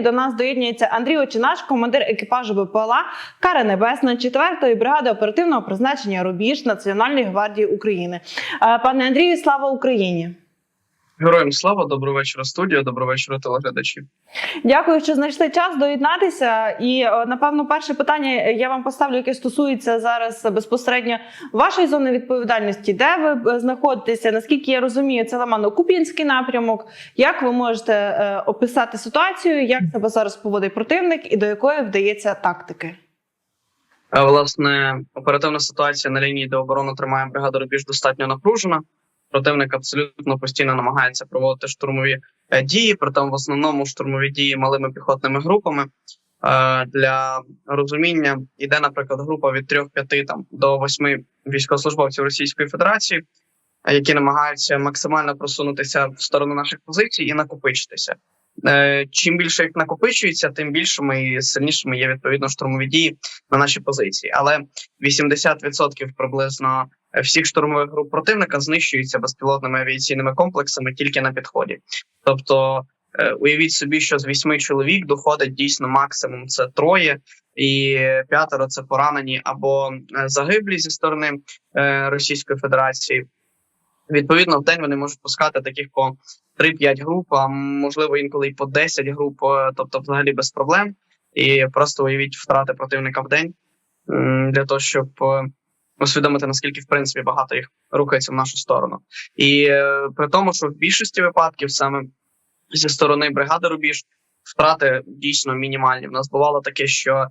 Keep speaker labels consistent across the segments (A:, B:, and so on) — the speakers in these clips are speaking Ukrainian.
A: До нас доєднується Андрій Очинаш, командир екіпажу БПЛА Кара Небесна 4-ї бригади оперативного призначення Рубіж Національної гвардії України. Е, Пане Андрію, слава Україні!
B: Героям слава, доброго вечора, студія, доброго вечора, телеглядачі.
A: Дякую, що знайшли час доєднатися. І е, напевно, перше питання я вам поставлю, яке стосується зараз безпосередньо вашої зони відповідальності, де ви е, знаходитеся. Наскільки я розумію, це Лимано-Куп'янський напрямок. Як ви можете е, описати ситуацію, як себе зараз поводить противник і до якої вдається тактики?
B: Власне, оперативна ситуація на лінії, де оборону тримає бригада Рубіж, достатньо напружена. Противник абсолютно постійно намагається проводити штурмові е, дії, проте в основному штурмові дії малими піхотними групами. Е, Для розуміння йде, наприклад, група від 3-5 там до 8 військовослужбовців Російської Федерації, які намагаються максимально просунутися в сторону наших позицій і накопичитися. Е, Чим більше їх накопичується, тим більшими і сильнішими є відповідно штурмові дії на наші позиції. Але 80% приблизно е, всіх штурмових груп противника знищуються безпілотними авіаційними комплексами тільки на підході. Тобто, е, уявіть собі, що з вісьми чоловік доходить дійсно максимум це троє, і п'ятеро це поранені або загиблі зі сторони Російської Федерації. Відповідно, в день вони можуть пускати таких по 3-5 груп, а можливо інколи і по 10 груп, е, тобто взагалі без проблем. І просто уявіть втрати противника в день для того, щоб е, усвідомити наскільки в принципі багато їх рухається в нашу сторону. І е, при тому, що в більшості випадків саме зі сторони бригади Рубіж втрати дійсно мінімальні. У нас бувало таке, що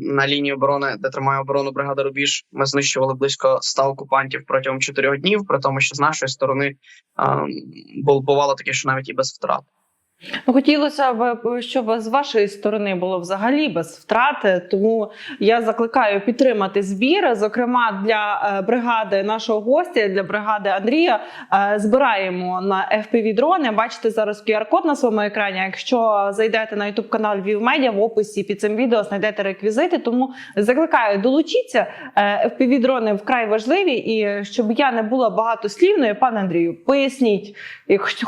B: на лінії оборони, де тримає оборону бригада Рубіж, ми знищували близько 100 окупантів протягом 4 днів, при тому, що з нашої сторони е, бувало таке, що навіть і без втрат.
A: Ну, хотілося б, щоб з вашої сторони було взагалі без втрати. Тому я закликаю підтримати збір. Зокрема, для е, бригади нашого гостя, для бригади Андрія, е, збираємо на fpv дрони. Бачите зараз QR-код на своєму екрані. Якщо зайдете на youtube канал Львів в описі під цим відео знайдете реквізити. Тому закликаю долучіться. fpv дрони вкрай важливі. І щоб я не була багатослівною, пане Андрію, поясніть,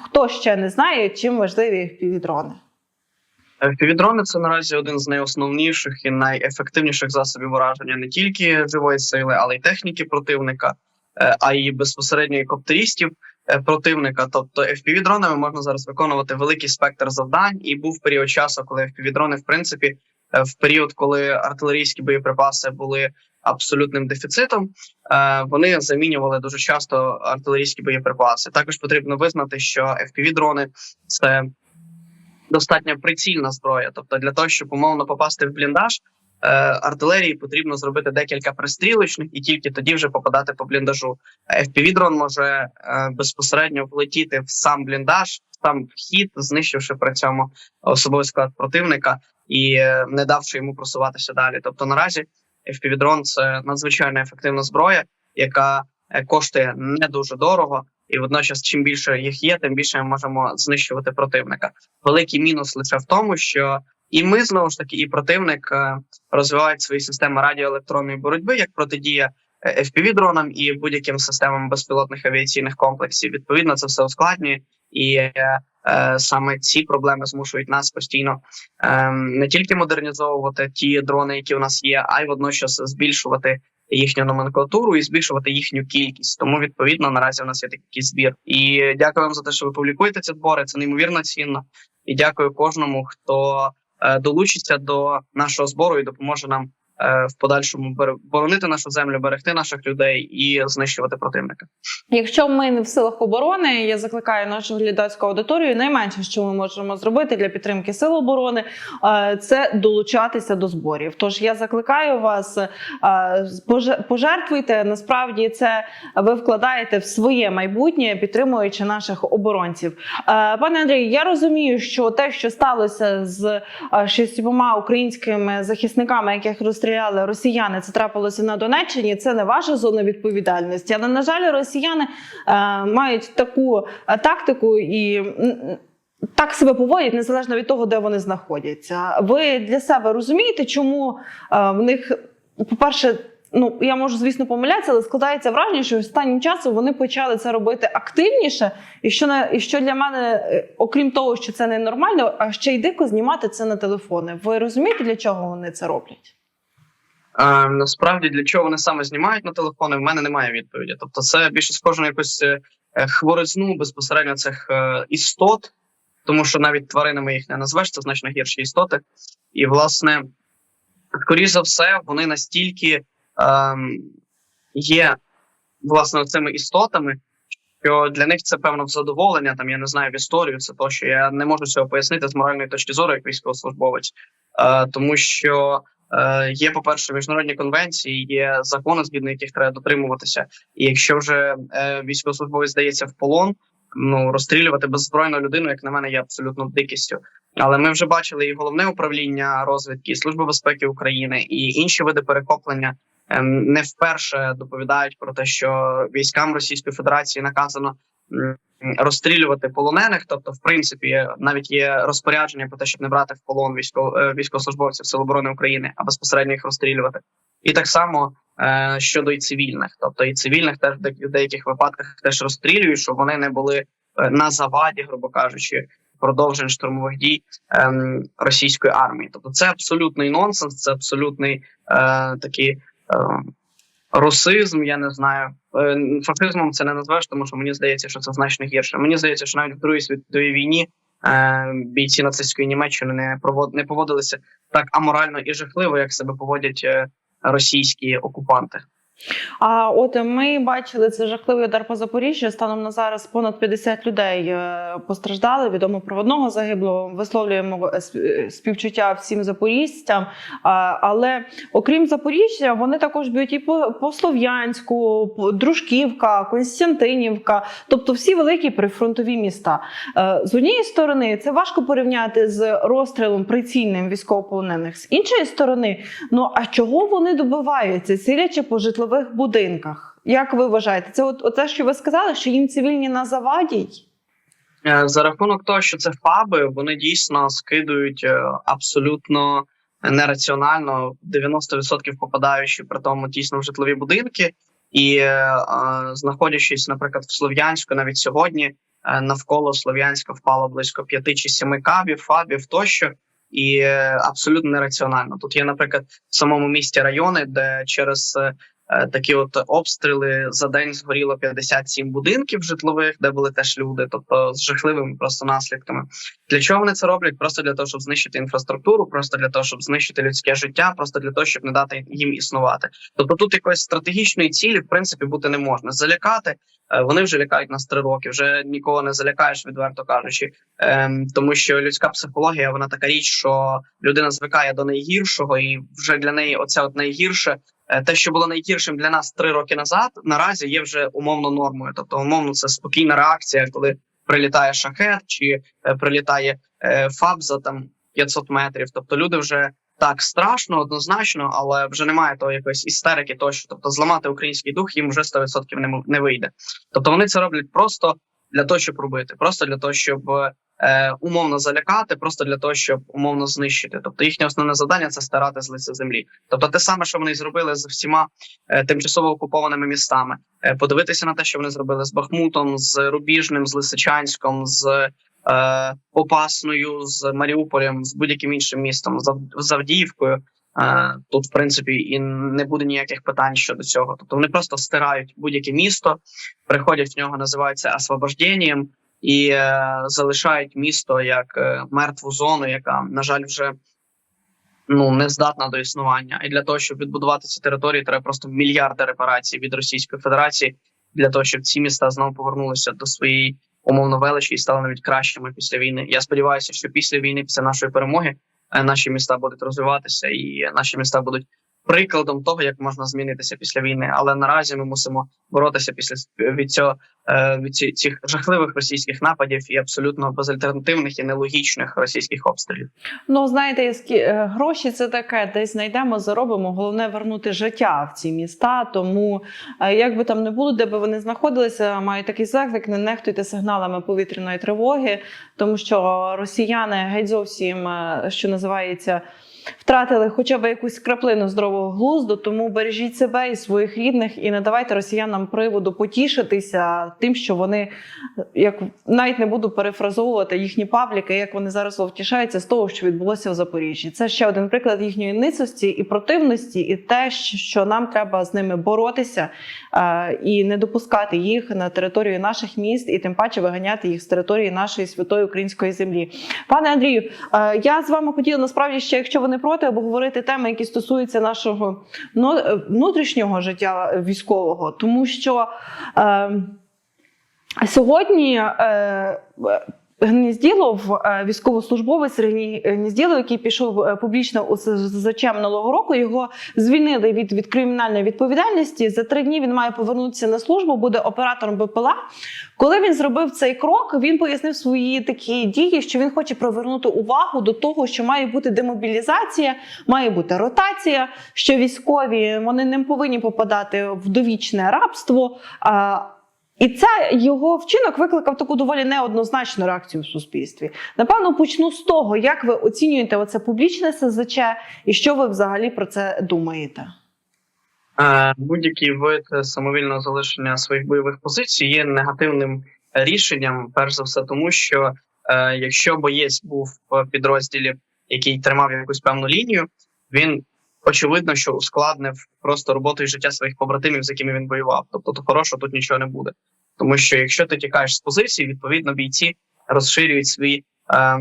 A: хто ще не знає, чим важливі fpv дрони.
B: Півдрони це наразі один з найосновніших і найефективніших засобів ураження не тільки живої сили, але й техніки противника, е, а й безпосередньо і коптерістів е, противника. Тобто FPV-дронами можна зараз виконувати великий спектр завдань. І був період часу, коли FPV-дрони, в принципі, е, в період, коли артилерійські боєприпаси були абсолютним дефіцитом, е, вони замінювали дуже часто артилерійські боєприпаси. Також потрібно визнати, що FPV-дрони це достатньо прицільна зброя. Тобто, для того, щоб умовно попасти в бліндаж, е, артилерії потрібно зробити декілька пристрілочних і тільки тоді вже попадати по бліндажу. FPV-дрон може е, безпосередньо влетіти в сам бліндаж, в сам вхід, знищивши при цьому особовий склад противника і е, не давши йому просуватися далі. Тобто, наразі FPV-дрон – це надзвичайно ефективна зброя, яка е, коштує не дуже дорого. І водночас, чим більше їх є, тим більше ми можемо знищувати противника. Великий мінус лише в тому, що і ми знову ж таки, і противник е, розвивають свої системи радіоелектронної боротьби як протидія е, FPV-дронам і будь-яким системам безпілотних авіаційних комплексів. Відповідно, це все ускладнює, і е, саме ці проблеми змушують нас постійно е, не тільки модернізовувати ті дрони, які у нас є, а й водночас збільшувати їхню номенклатуру і збільшувати їхню кількість. Тому відповідно наразі в нас є такий збір. І дякую вам за те, що ви публікуєте ці збори. Це неймовірно цінно. І дякую кожному, хто е, долучиться до нашого збору і допоможе нам в подальшому боронити нашу землю, берегти наших людей і знищувати противника.
A: Якщо ми не в силах оборони, я закликаю нашу глядацьку аудиторію. Найменше, що ми можемо зробити для підтримки сил оборони, е, це долучатися до зборів. Тож я закликаю вас, е, пожертвуйте. Насправді це ви вкладаєте в своє майбутнє, підтримуючи наших оборонців. Е, Пане Андрію, я розумію, що те, що сталося з е, шістьма українськими захисниками, яких розстріляли росіяни, це трапилося на Донеччині. Це не ваша зона відповідальності, але на жаль, росіяни е, мають таку е, тактику і. Так себе поводять незалежно від того, де вони знаходяться. Ви для себе розумієте, чому е, в них, по-перше, Ну, я можу, звісно, помилятися, але складається враження, що останнім часом вони почали це робити активніше. І що, на, і що для мене, е, окрім того, що це ненормально, а ще й дико знімати це на телефони. Ви розумієте, для чого вони це роблять?
B: Е, насправді для чого вони саме знімають на телефони, в мене немає відповіді. Тобто, це більше схоже на якусь е, хворизну безпосередньо цих е, істот, тому що навіть тваринами їх не назвеш, це значно гірші істоти. І, власне, скоріш за все, вони настільки ем, є власне цими істотами, що для них це певно задоволення. Там я не знаю в історію, це то, що я не можу цього пояснити з моральної точки зору, як військовослужбовець, е, тому що. Е, Є, по-перше, міжнародні конвенції, є закони, згідно яких треба дотримуватися. І якщо вже е, військовослужбовець здається в полон, ну розстрілювати беззбройну людину, як на мене, є абсолютно дикістю. Але ми вже бачили і головне управління розвідки, і Служба безпеки України, і інші види перехоплення ем, не вперше доповідають про те, що військам Російської Федерації наказано розстрілювати полонених. Тобто, в принципі, навіть є розпорядження про те, щоб не брати в полон військов, е, військовослужбовців Сил оборони України, а безпосередньо їх розстрілювати. І так само е, щодо і цивільних, тобто і цивільних теж в деяких випадках теж розстрілюють, щоб вони не були е, на заваді, грубо кажучи, продовжень штурмових дій ем, російської армії. Тобто, це абсолютний нонсенс, це абсолютний е, такий. Е, Русизм, я не знаю. Е, Фашизмом це не назвеш, тому що мені здається, що це значно гірше. Мені здається, що навіть в Другій світовій війні е, бійці нацистської Німеччини не не поводилися так аморально і жахливо, як себе поводять е, російські окупанти.
A: А от ми бачили це жахливий удар по Запоріжжю. Станом на зараз понад 50 людей е, постраждали. Відомо про одного загиблого. Висловлюємо е, е, співчуття всім запоріжцям. Але окрім Запоріжжя, вони також б'ють і по, по Слов'янську, Дружківка, Константинівка, тобто всі великі прифронтові міста. З однієї сторони, це важко порівняти з розстрілом прицільним військовополонених. З іншої сторони, Ну а чого вони добиваються, цілячи по житлових будинках? Як ви вважаєте? Це от оце, що ви сказали, що їм цивільні на заваді?
B: Е, За рахунок того, що це фаби, вони дійсно скидують е, абсолютно нераціонально 90% попадаючи при тому дійсно в житлові будинки, і е, е, знаходячись, наприклад, в Слов'янську, навіть сьогодні е, навколо Слов'янська впало близько п'яти чи семи кабів, фабів тощо. І абсолютно нераціонально. Тут є, наприклад, в самому місті райони, де через такі от обстріли за день згоріло 57 будинків житлових, де були теж люди, тобто з жахливими просто наслідками. Для чого вони це роблять? Просто для того, щоб знищити інфраструктуру, просто для того, щоб знищити людське життя, просто для того, щоб не дати їм існувати. Тобто тут якоїсь стратегічної цілі в принципі бути не можна. Залякати е, вони вже лякають нас три роки. Вже нікого не залякаєш, відверто кажучи. Ем, тому що людська психологія вона така річ, що людина звикає до найгіршого, і вже для неї оце от найгірше. Е, Те, що було найгіршим для нас три роки назад, наразі є вже умовно нормою. Тобто, умовно, це спокійна реакція, коли прилітає шахет чи е, прилітає е, фаб за там 500 метрів. Тобто, люди вже так страшно, однозначно, але вже немає того якоїсь істерики, тощо. Тобто, зламати український дух їм вже 100% не, вийде. Тобто, вони це роблять просто для того, щоб робити, просто для того, щоб е, умовно залякати, просто для того, щоб умовно знищити. Тобто їхнє основне завдання це старати з лиця землі. Тобто, те саме, що вони зробили з всіма е, тимчасово окупованими містами, е, подивитися на те, що вони зробили з Бахмутом, з Рубіжним, з Лисичанськом, з е, Попасною, з Маріуполем, з будь-яким іншим містом, з Ав- з Авдіївкою. Е, Тут, в принципі, і не буде ніяких питань щодо цього. Тобто вони просто стирають будь-яке місто, приходять в нього, називається освобожденням, і е, залишають місто як е, мертву зону, яка, на жаль, вже ну не здатна до існування. І для того, щоб відбудувати ці території, треба просто мільярди репарацій від Російської Федерації для того, щоб ці міста знову повернулися до своєї умовно величі і стали навіть кращими після війни. Я сподіваюся, що після війни, після нашої перемоги, наші міста будуть розвиватися, і наші міста будуть прикладом того, як можна змінитися після війни. Але наразі ми мусимо боротися після від цього е, від цих жахливих російських нападів і абсолютно безальтернативних і нелогічних російських обстрілів.
A: Ну знаєте, е, гроші це таке, десь знайдемо, заробимо. Головне вернути життя в ці міста. Тому е, як би там не було, де би вони знаходилися, мають такий заклик, не нехтуйте сигналами повітряної тривоги, тому що росіяни геть зовсім, що називається. Втратили хоча б якусь краплину здорового глузду. Тому бережіть себе і своїх рідних, і не давайте росіянам приводу потішитися тим, що вони як навіть не буду перефразовувати їхні пабліки, як вони зараз втішаються з того, що відбулося в Запоріжжі. Це ще один приклад їхньої ницості і противності, і те, що нам треба з ними боротися і не допускати їх на територію наших міст, і тим паче виганяти їх з території нашої святої української землі. Пане Андрію, я з вами хотіла насправді ще, якщо ви не проти, обговорити теми, які стосуються нашого ну, е, внутрішнього життя військового, тому що. Е, Сьогодні е, Гнізділов, е, військовослужбовець Сергій Гнізділов, який пішов е, публічно у СЗЧ минулого року, його звільнили від, від кримінальної відповідальності. За три дні він має повернутися на службу, буде оператором БПЛА. Коли він зробив цей крок, він пояснив свої такі дії, що він хоче привернути увагу до того, що має бути демобілізація, має бути ротація, що військові вони не повинні попадати в довічне рабство. І це його вчинок викликав таку доволі неоднозначну реакцію в суспільстві. Напевно, почну з того, як ви оцінюєте оце публічне СЗЧ і що ви взагалі про це думаєте?
B: Е, Будь-який вид самовільного залишення своїх бойових позицій є негативним рішенням, перш за все, тому що е, якщо боєць був в підрозділі, який тримав якусь певну лінію, він очевидно, що ускладнив просто роботу і життя своїх побратимів, з якими він воював. Тобто, то хорошого тут нічого не буде. Тому що якщо ти тікаєш з позиції, відповідно бійці розширюють свої. Е,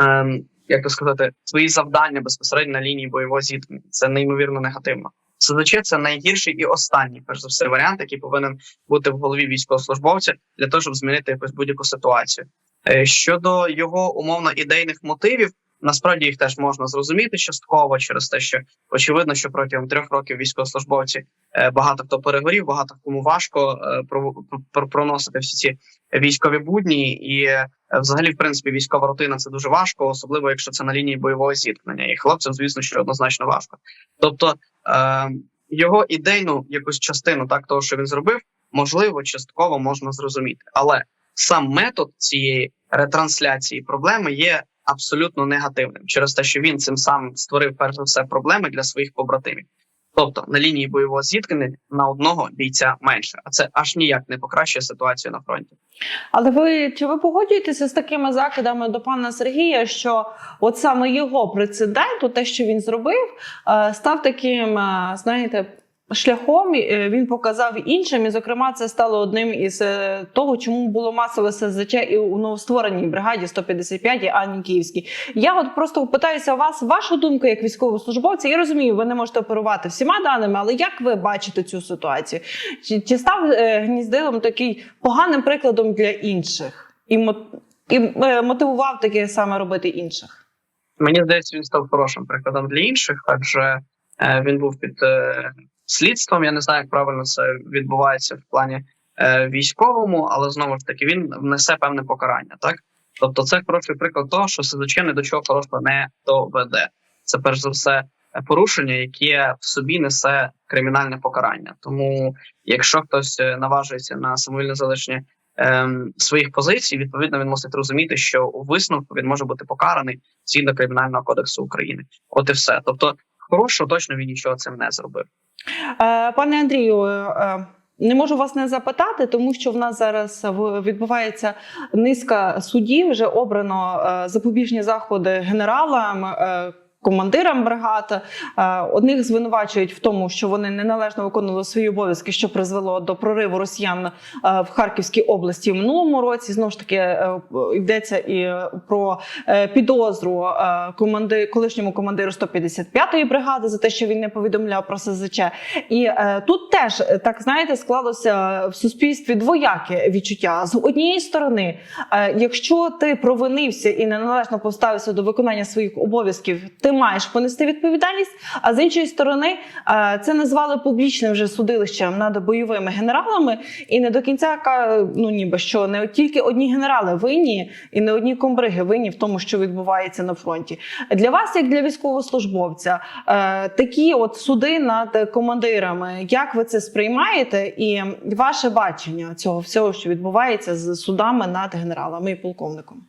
B: е, як то сказати, свої завдання безпосередньо на лінії бойового зіткнення. Це неймовірно негативно. СЗЧ це найгірший і останній, перш за все, варіант, який повинен бути в голові військовослужбовця для того, щоб змінити якусь будь-яку ситуацію. Е, Щодо його умовно ідейних мотивів, насправді їх теж можна зрозуміти частково через те, що очевидно, що протягом трьох років військовослужбовці е, багато хто перегорів, багато кому важко е, про- про- проносити всі ці військові будні, і е, взагалі, в принципі, військова рутина це дуже важко, особливо якщо це на лінії бойового зіткнення. І хлопцям, звісно, що однозначно важко. Тобто е, його ідейну якусь частину, так того, що він зробив, можливо, частково можна зрозуміти, але сам метод цієї ретрансляції проблеми є абсолютно негативним через те, що він цим самим створив перш за все проблеми для своїх побратимів. Тобто на лінії бойового зіткнення на одного бійця менше, а це аж ніяк не покращує ситуацію на фронті.
A: Але ви чи ви погоджуєтеся з такими закидами до пана Сергія, що от саме його прецедент, те, що він зробив, е, став таким, е, знаєте. Шляхом е, він показав іншим, і зокрема, це стало одним із е, того, чому було масове СЗЧ і у новоствореній бригаді 155 Ані Київській. Я от просто питаюся вас, вашу думку як військовослужбовця. Я розумію, ви не можете оперувати всіма даними, але як ви бачите цю ситуацію? Чи, чи став е, гніздилом такий поганим прикладом для інших і, і мотивував таке саме робити інших?
B: Мені здається, він став хорошим прикладом для інших, адже він був під слідством. Я не знаю, як правильно це відбувається в плані е, військовому, але знову ж таки він внесе певне покарання. Так, тобто, це хороший приклад того, що СЗЧ ні до чого хорошого не доведе. Це перш за все е, порушення, яке в собі несе кримінальне покарання. Тому, якщо хтось е, наважується на самовільне залишення ем, своїх позицій, відповідно він мусить розуміти, що у висновку він може бути покараний згідно кримінального кодексу України. От і все. Тобто, хорошого точно він нічого цим не зробив.
A: Е, Пане Андрію, е, не можу вас не запитати, тому що в нас зараз відбувається низка судів. Вже обрано е, запобіжні заходи генералам. Командирам бригад Е, одних звинувачують в тому, що вони неналежно виконували свої обов'язки, що призвело до прориву росіян е, в Харківській області в минулому році. Знову ж таки е, йдеться і про підозру команди колишньому командиру 155-ї бригади за те, що він не повідомляв про СЗЧ. І тут теж так знаєте, склалося в суспільстві двояке відчуття. З однієї сторони, якщо ти провинився і неналежно поставився до виконання своїх обов'язків, ти маєш понести відповідальність. А з іншої сторони, е, це назвали публічним вже судилищем над бойовими генералами, і не до кінця ну ніби що не тільки одні генерали винні, і не одні комбриги винні в тому, що відбувається на фронті. Для вас, як для військовослужбовця, е, такі от суди над командирами, як ви це сприймаєте, і ваше бачення цього всього, що відбувається з судами над генералами і полковником?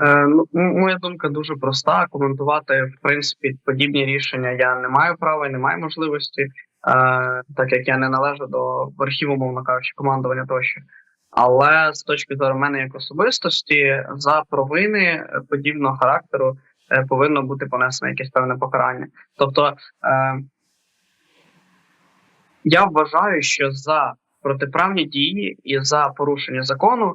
B: Е, ну, моя думка дуже проста. Коментувати в принципі подібні рішення я не маю права і не маю можливості, е, так як я не належу до верхів, умовно кажучи, командування тощо. Але з точки зору мене як особистості, за провини подібного характеру е, повинно бути понесено якесь певне покарання. Тобто я вважаю, що за протиправні дії і за порушення закону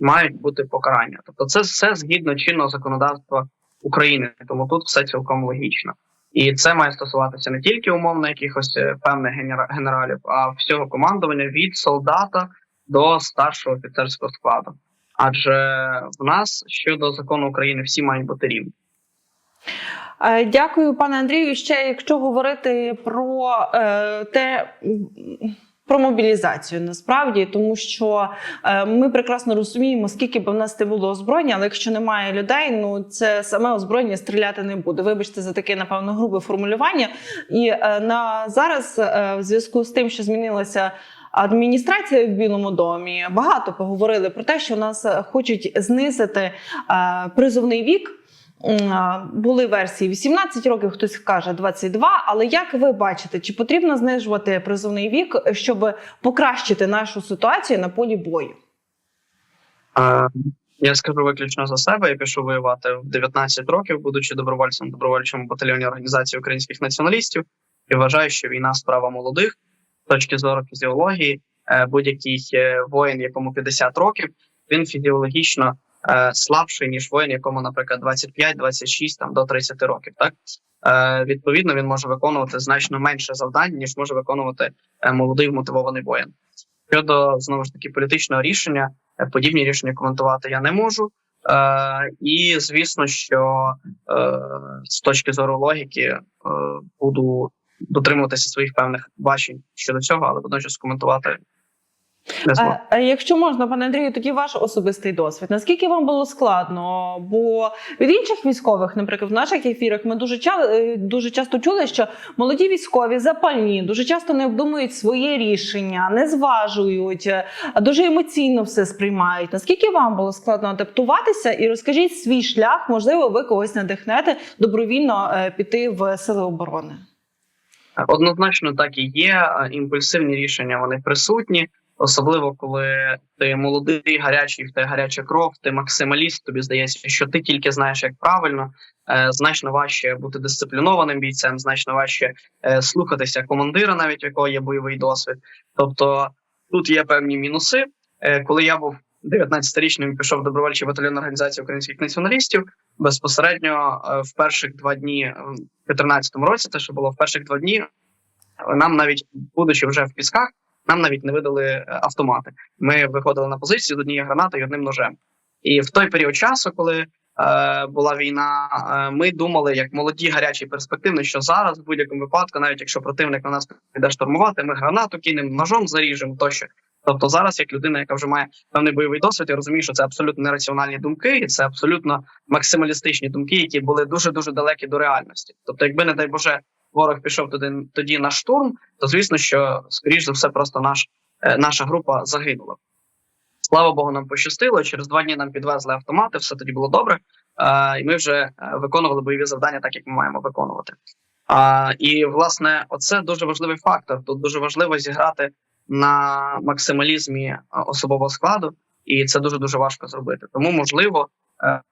B: мають бути покарання. Тобто, це все згідно чинного законодавства України, тому тут все цілком логічно. І це має стосуватися не тільки умовно якихось е, певних генера- генералів, а всього командування від солдата до старшого офіцерського складу. Адже в нас щодо закону України всі мають бути рівні.
A: Е, Дякую, пане Андрію. Ще якщо говорити про е, те. Про мобілізацію насправді, тому що е, ми прекрасно розуміємо, скільки б в нас не було озброєння, але якщо немає людей, ну це саме озброєння стріляти не буде. Вибачте за таке, напевно, грубе формулювання. І е, на зараз, е, в зв'язку з тим, що змінилася адміністрація в Білому домі, багато поговорили про те, що нас е, хочуть знизити е, призовний вік. А, Були версії 18 років, хтось каже 22, Але як ви бачите, чи потрібно знижувати призовний вік, щоб покращити нашу ситуацію на полі бою?
B: Е, Я скажу виключно за себе. Я пішов воювати в 19 років, будучи добровольцем добровольчому батальйоні організації українських націоналістів, і вважаю, що війна справа молодих з точки зору фізіології. Е, Будь-який е, воїн, якому 50 років, він фізіологічно слабший ніж воїн, якому, наприклад, 25, 26, там до 30 років. Так е, відповідно, він може виконувати значно менше завдань, ніж може виконувати е, молодий мотивований воїн. Щодо знову ж таки політичного рішення, е, подібні рішення коментувати я не можу. Е, і звісно, що е, з точки зору логіки е, буду дотримуватися своїх певних бачень щодо цього, але водночас коментувати.
A: А, а якщо можна, пане Андрію, тоді ваш особистий досвід. Наскільки вам було складно? Бо від інших військових, наприклад, в наших ефірах ми дуже ча- е, дуже часто чули, що молоді військові запальні, дуже часто не обдумують своє рішення, не зважують, е, а дуже емоційно все сприймають. Наскільки вам було складно адаптуватися? І розкажіть свій шлях, можливо, ви когось надихнете добровільно е, піти в сили оборони.
B: Однозначно, так і є. Імпульсивні рішення вони присутні, особливо коли ти молодий, гарячий, в тебе гаряча кров, ти максималіст. Тобі здається, що ти тільки знаєш, як правильно. Е, Значно важче бути дисциплінованим бійцем, значно важче е, слухатися командира, навіть у якого є бойовий досвід. Тобто тут є певні мінуси. Е, Коли я був 19-річним і пішов в добровольчий батальйон організації українських націоналістів, безпосередньо в перших два дні в 2014 році, те, що було в перших два дні, нам навіть, будучи вже в пісках, нам навіть не видали е, автомати. Ми виходили на позицію з однією гранатою і одним ножем. І в той період часу, коли е, була війна, е, ми думали, як молоді, гарячі і що зараз, в будь-якому випадку, навіть якщо противник на нас піде штурмувати, ми гранату кинемо, ножом заріжемо тощо. Тобто, зараз, як людина, яка вже має певний бойовий досвід, я розумію, що це абсолютно нераціональні думки, і це абсолютно максималістичні думки, які були дуже дуже далекі до реальності. Тобто, якби не дай Боже, ворог пішов туди тоді на штурм, то звісно, що скоріш за все, просто наш е, наша група загинула. Слава Богу, нам пощастило. Через два дні нам підвезли автомати, все тоді було добре. Е, і ми вже е, виконували бойові завдання, так як ми маємо виконувати. А, і власне, оце дуже важливий фактор. Тут дуже важливо зіграти на максималізмі особового складу, і це дуже дуже важко зробити. Тому можливо. Е,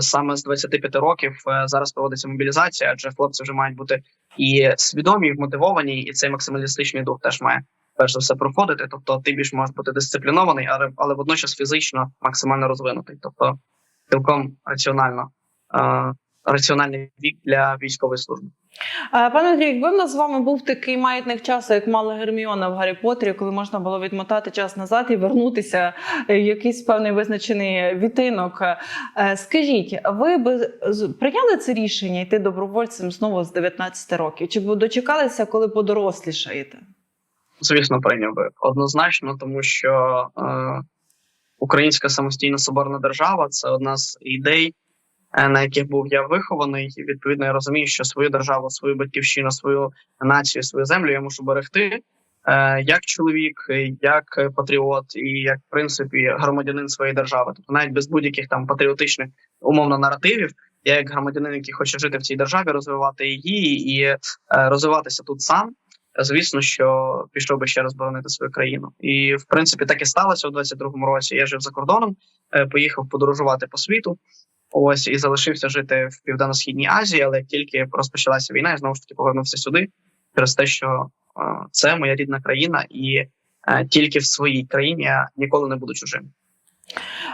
B: Саме з 25 років е, зараз проводиться мобілізація, адже хлопці вже мають бути і свідомі, і вмотивовані, і цей максималістичний дух теж має перш за все проходити. Тобто, ти більш можеш бути дисциплінований, але але водночас фізично максимально розвинутий. Тобто, цілком раціонально е, раціональний вік для військової служби.
A: Е, Пане Андрію, якби в нас з вами був такий маятник часу, як мала Герміона в Гаррі Поттері, коли можна було відмотати час назад і вернутися е, в якийсь певний визначений відтинок. е, Скажіть, ви б прийняли це рішення йти добровольцем знову з 19 років? Чи б дочекалися, коли подорослішаєте?
B: Звісно, прийняв би однозначно, тому що е, українська самостійна соборна держава це одна з ідей, е, на яких був я вихований. І відповідно я розумію, що свою державу, свою батьківщину, свою націю, свою землю я мушу берегти. е, як чоловік, е, як е, патріот і як в принципі громадянин своєї держави. Тобто навіть без будь-яких там патріотичних умовно наративів. Я як громадянин, який хоче жити в цій державі, розвивати її і е, розвиватися тут сам. Звісно, що пішов би ще раз боронити свою країну, і в принципі так і сталося у 22-му році. Я жив за кордоном, е, поїхав подорожувати по світу. Ось і залишився жити в південно-східній Азії, але як тільки розпочалася війна, я знову ж таки повернувся сюди через те, що е, це моя рідна країна, і е, тільки в своїй країні я ніколи не буду чужим.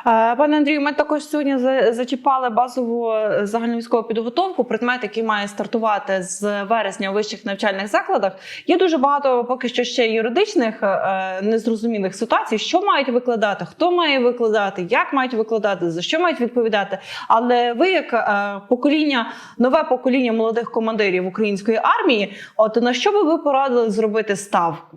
A: Е, Пане Андрію, ми також сьогодні за- зачіпали базову е, загальновійськову підготовку, предмет, який має стартувати з вересня у вищих навчальних закладах. Є дуже багато поки що ще юридичних е, незрозумілих ситуацій, що мають викладати, хто має викладати, як мають викладати, за що мають відповідати. Але ви, як покоління, нове покоління молодих командирів української армії, от на що би ви порадили зробити ставку?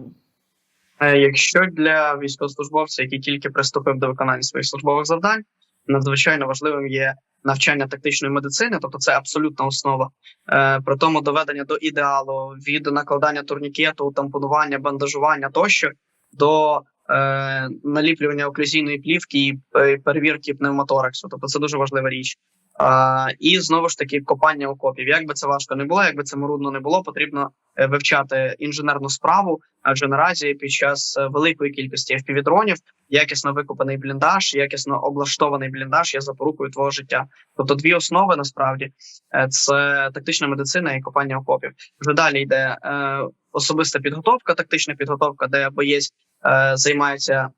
B: Е, Якщо для військовослужбовця, який тільки приступив до виконання своїх службових завдань, надзвичайно важливим є навчання тактичної медицини, тобто це абсолютна основа. Е, При тому доведення до ідеалу від накладання турнікету, тампонування, бандажування тощо до наліплювання оклюзійної плівки і е, перевірки пневмотораксу. Тобто це дуже важлива річ. А, і знову ж таки копання окопів. Як би це важко не було, як би це марудно не було, потрібно е, вивчати інженерну справу. Адже наразі під час е, великої кількості FPV-дронів якісно викопаний бліндаж, якісно облаштований бліндаж є запорукою твого життя. Тобто дві основи насправді е, це тактична медицина і копання окопів. Вже далі йде е, особиста підготовка, тактична підготовка, де боєць е, займається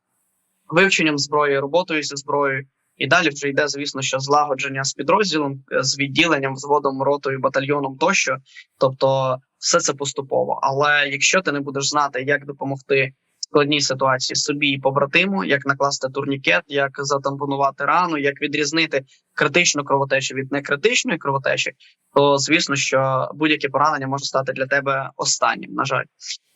B: вивченням зброї, роботою зі зброєю. І далі вже йде, звісно, що злагодження з підрозділом, е, з відділенням, взводом, ротою, батальйоном тощо. Тобто, все це поступово. Але якщо ти не будеш знати, як допомогти складній ситуації собі і побратиму, як накласти турнікет, як затампонувати рану, як відрізнити критичну кровотечу від некритичної кровотечі, то звісно, що будь-яке поранення може стати для тебе останнім. На жаль,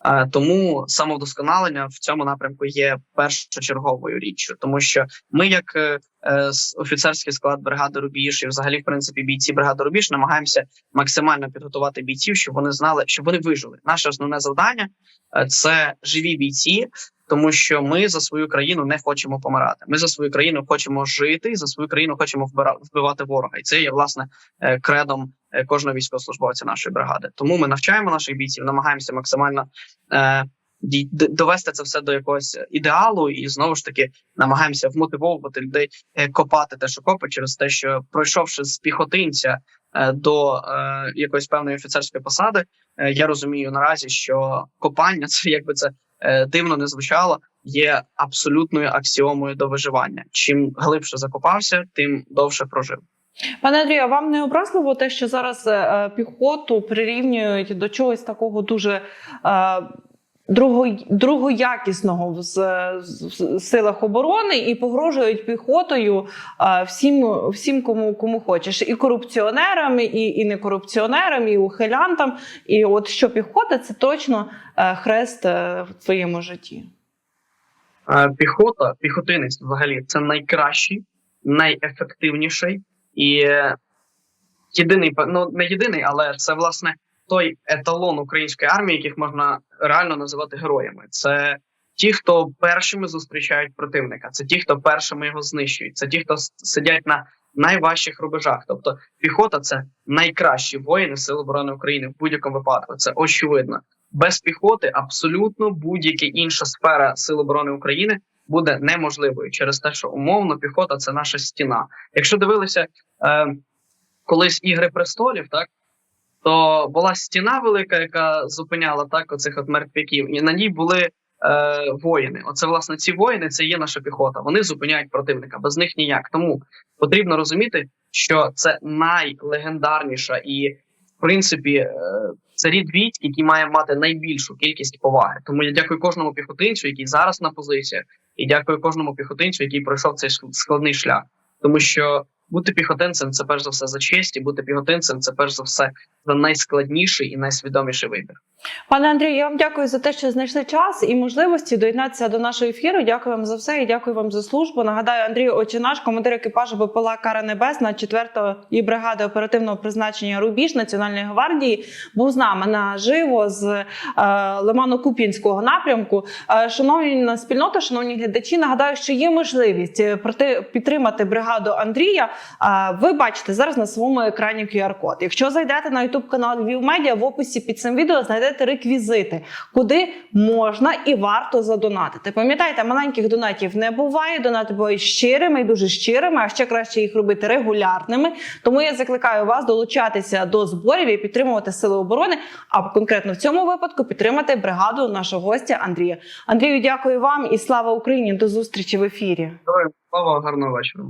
B: Е, тому самовдосконалення в цьому напрямку є першочерговою річчю, тому що ми, як е, е, офіцерський склад бригади Рубіж, і взагалі, в принципі, бійці бригади Рубіж, намагаємося максимально підготувати бійців, щоб вони знали, щоб вони вижили. Наше основне завдання це живі бійці. Тому що ми за свою країну не хочемо помирати. Ми за свою країну хочемо жити, за свою країну хочемо вбивати ворога. І це є власне е, кредом е, кожного військовослужбовця нашої бригади. Тому ми навчаємо наших бійців, намагаємося максимально е, довести це все до якогось ідеалу, і знову ж таки намагаємося вмотивовувати людей копати те, що копить, через те, що пройшовши з піхотинця до якоїсь певної офіцерської посади, я розумію наразі, що копання це якби це дивно не звучало. Є абсолютною аксіомою до виживання. Чим глибше закопався, тим довше прожив.
A: Пане Андрію, вам не образливо те, що зараз е, е, піхоту прирівнюють до чогось такого дуже е, друго, другоякісного в, в силах оборони і погрожують піхотою е, всім, всім кому, кому хочеш, і корупціонерам, і, і некорупціонерам, і ухилянтам. І от що піхота це точно е, хрест е, в твоєму житті.
B: Піхота, піхотинець взагалі це найкращий, найефективніший і єдиний, ну не єдиний, але це власне той еталон української армії, яких можна реально називати героями. Це ті, хто першими зустрічають противника, це ті, хто першими його знищують, це ті, хто сидять на найважчих рубежах. Тобто піхота це найкращі воїни Сил оборони України в будь-якому випадку. Це очевидно. Без піхоти абсолютно будь-яка інша сфера Сил оборони України буде неможливою через те, що умовно піхота це наша стіна. Якщо дивилися е, колись ігри престолів, так то була стіна велика, яка зупиняла так оцих от мертвяків, і на ній були е, воїни. Оце власне ці воїни, це є наша піхота. Вони зупиняють противника, без них ніяк. Тому потрібно розуміти, що це найлегендарніша і, в принципі, е, це рід військ, який має мати найбільшу кількість поваги. Тому я дякую кожному піхотинцю, який зараз на позиціях, і дякую кожному піхотинцю, який пройшов цей ск- складний шлях. Тому що Бути піхотинцем це перш за все за честь, і бути піхотинцем це перш за все за найскладніший і найсвідоміший вибір.
A: Пане Андрію, я вам дякую за те, що знайшли час і можливості доєднатися до нашого ефіру. Дякую вам за все і дякую вам за службу. Нагадаю, Андрій Очинаш, командир екіпажу БПЛА Кара Небесна 4-ї бригади оперативного призначення Рубіж Національної гвардії, був з нами наживо з е, Лимано-Куп'янського напрямку. Е, шановні спільнота, шановні глядачі, нагадаю, що є можливість е, проти підтримати бригаду Андрія. Ви бачите зараз на своєму екрані QR-код. Якщо зайдете на YouTube канал Львів Медіа, в описі під цим відео знайдете реквізити, куди можна і варто задонатити. Пам'ятайте, маленьких донатів не буває. Донати бувають щирими і дуже щирими, а ще краще їх робити регулярними. Тому я закликаю вас долучатися до зборів і підтримувати сили оборони. А конкретно в цьому випадку підтримати бригаду нашого гостя Андрія. Андрію, дякую вам і слава Україні! До зустрічі в ефірі.
B: Слава, гарного вечора.